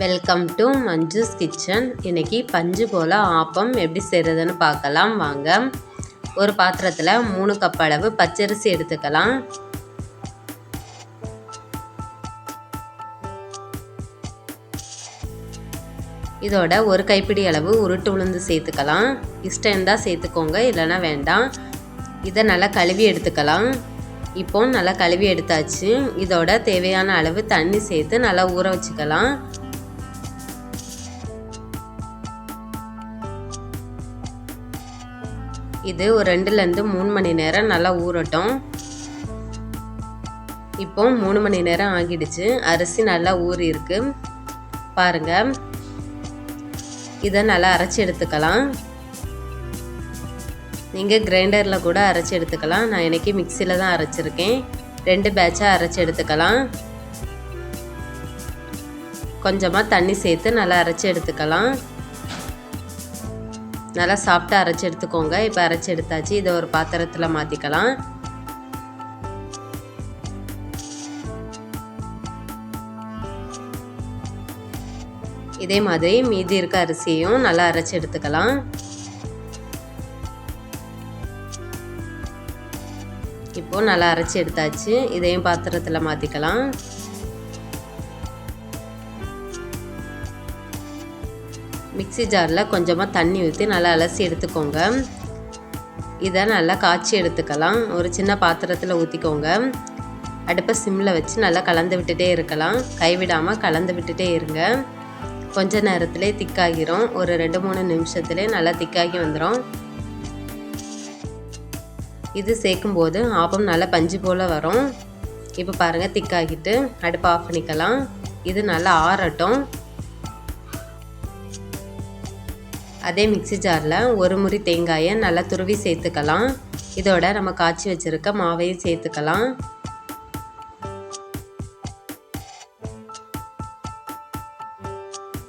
Welcome to Manju's kitchen இன்றைக்கி பஞ்சு போல் ஆப்பம் எப்படி செய்கிறதுன்னு பார்க்கலாம். வாங்க. ஒரு பாத்திரத்தில் மூணு கப் அளவு பச்சரிசி எடுத்துக்கலாம். இதோட ஒரு கைப்பிடி அளவு உருட்டு உளுந்து சேர்த்துக்கலாம். இஷ்டம் இருந்தால் சேர்த்துக்கோங்க இல்லைன்னா வேண்டாம். இதை நல்லா கழுவி எடுத்துக்கலாம். இப்போ நல்லா கழுவி எடுத்தாச்சு. இதோட தேவையான அளவு தண்ணி சேர்த்து நல்லா ஊற வச்சுக்கலாம். இது ஒரு ரெண்டுலேருந்து மூணு மணி நேரம் நல்லா ஊறட்டும். இப்போ மூணு மணி நேரம் ஆகிடுச்சு. அரிசி நல்லா ஊறி இருக்கு. பாருங்க. இதை நல்லா அரைச்சி எடுத்துக்கலாம். நீங்கள் கிரைண்டரில் கூட அரைச்சி எடுத்துக்கலாம். நான் இன்றைக்கி மிக்சியில் தான் அரைச்சிருக்கேன். ரெண்டு பேட்சாக அரைச்சி எடுத்துக்கலாம். கொஞ்சமாக தண்ணி சேர்த்து நல்லா அரைச்சி எடுத்துக்கலாம். நல்லா சாஃப்டாக அரைச்சி எடுத்துக்கோங்க. இப்போ அரைச்சி எடுத்தாச்சு. இதை ஒரு பாத்திரத்தில் மாற்றிக்கலாம் இதே மாதிரி மீதி இருக்க அரிசியும் நல்லா அரைச்சி எடுத்துக்கலாம். இப்போது நல்லா அரைச்சி எடுத்தாச்சு. இதையும் பாத்திரத்தில் மாற்றிக்கலாம் மிக்சி ஜாரில் கொஞ்சமாக தண்ணி ஊற்றி நல்லா அலசி எடுத்துக்கோங்க. இதை நல்லா காய்ச்சி எடுத்துக்கலாம். ஒரு சின்ன பாத்திரத்தில் ஊற்றிக்கோங்க. அடுப்பை சிம்மில் வச்சு நல்லா கலந்து விட்டுட்டே இருக்கலாம். கைவிடாமல் கலந்து விட்டுட்டே இருங்க. கொஞ்ச நேரத்திலே திக்காகிரும். ஒரு ரெண்டு மூணு நிமிஷத்துலேயே நல்லா திக்காகி வந்துடும் இது சேர்க்கும்போது ஆப்பம் நல்லா பஞ்சு போல் வரும். இப்போ பாருங்கள் திக்காகிட்டு அடுப்பு ஆஃப் பண்ணிக்கலாம். இது நல்லா ஆறட்டும். அதே மிக்சி ஜாரில் ஒரு முறி தேங்காயை நல்லா துருவி சேர்த்துக்கலாம். இதோட நம்ம காய்ச்சி வச்சுருக்க மாவையும் சேர்த்துக்கலாம்.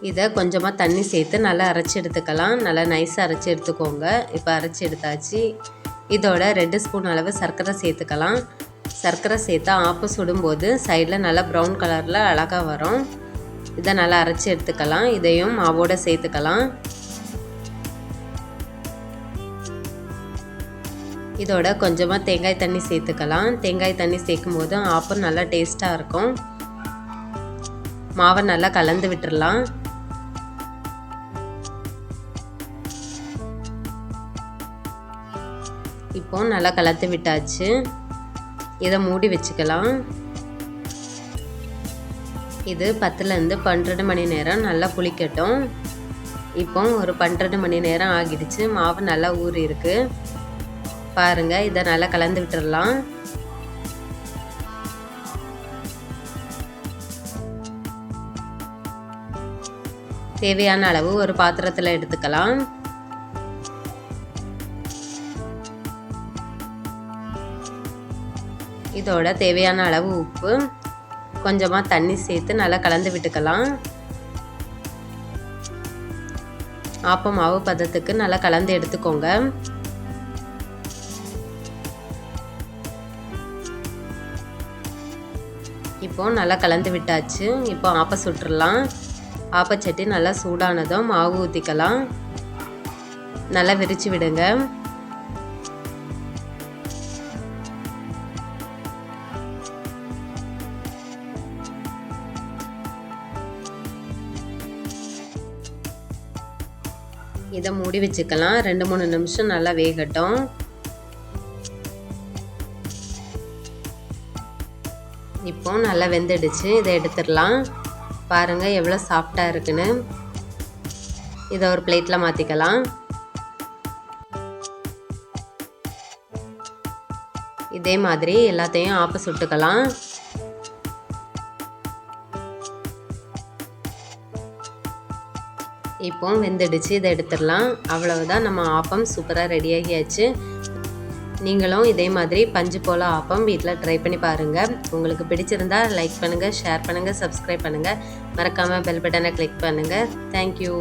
இதை கொஞ்சமாக தண்ணி சேர்த்து நல்லா அரைச்சி எடுத்துக்கலாம். நல்லா நைஸாக அரைச்சி எடுத்துக்கோங்க. இப்போ அரைச்சி எடுத்தாச்சு. இதோட ரெண்டு ஸ்பூன் அளவு சர்க்கரை சேர்த்துக்கலாம். சர்க்கரை சேர்த்தா ஆப்பு சுடும்போது சைடில் நல்லா ப்ரௌன் கலரில் அழகாக வரும். இதை நல்லா அரைச்சி எடுத்துக்கலாம். இதையும் மாவோடு சேர்த்துக்கலாம். இதோட கொஞ்சமாக தேங்காய் தண்ணி சேர்த்துக்கலாம். தேங்காய் தண்ணி சேர்க்கும் போது ஆப்பம் நல்லா டேஸ்ட்டாக இருக்கும். மாவை நல்லா கலந்து விட்டுடலாம் இப்போ நல்லா கலந்து விட்டாச்சு. இதை மூடி வச்சுக்கலாம். இது பத்துலேருந்து பன்னெண்டு மணி நேரம் நல்லா புளிக்கட்டும். இப்போ ஒரு பன்னெண்டு மணி நேரம் ஆகிடுச்சு. மாவு நல்லா ஊறி இருக்குது பாருங்க இதை நல்லா கலந்து விட்டுடலாம் தேவையான அளவு ஒரு பாத்திரத்தில் எடுத்துக்கலாம். இதோட தேவையான அளவு உப்பு. கொஞ்சமாக தண்ணி சேர்த்து நல்லா கலந்து விட்டுக்கலாம். ஆப்ப மாவு பதத்துக்கு நல்லா கலந்து எடுத்துக்கோங்க. இப்போ நல்லா கலந்து விட்டாச்சு. இப்போ ஆப்ப சுட்டுடலாம் ஆப்பச்சட்டி நல்லா சூடானதும் மாவு ஊற்றிக்கலாம் நல்லா விரித்து விடுங்க. இதை மூடி வச்சுக்கலாம். ரெண்டு மூணு நிமிஷம் நல்லா வேகட்டும். இப்போ நல்லா வெந்துடுச்சு இதை எடுத்துடலாம். பாருங்கள் எவ்வளோ சாஃப்டாக இருக்குன்னு. இதை ஒரு பிளேட்டில் மாற்றிக்கலாம் இதே மாதிரி எல்லாத்தையும் ஆப்ப சுட்டுக்கலாம். இப்போ வெந்துடுச்சு இதை எடுத்துடலாம். அவ்வளவுதான் நம்ம ஆப்பம் சூப்பராக ரெடியாகியாச்சு நீங்களும் இதே மாதிரி பஞ்சு போல ஆப்பம் வீட்டில் ட்ரை பண்ணி பாருங்கள் உங்களுக்கு பிடிச்சிருந்தா லைக் பண்ணுங்கள் ஷேர் பண்ணுங்கள் சப்ஸ்கிரைப் பண்ணுங்கள் மறக்காமல் பெல் பட்டனை கிளிக் பண்ணுங்கள் தேங்க்யூ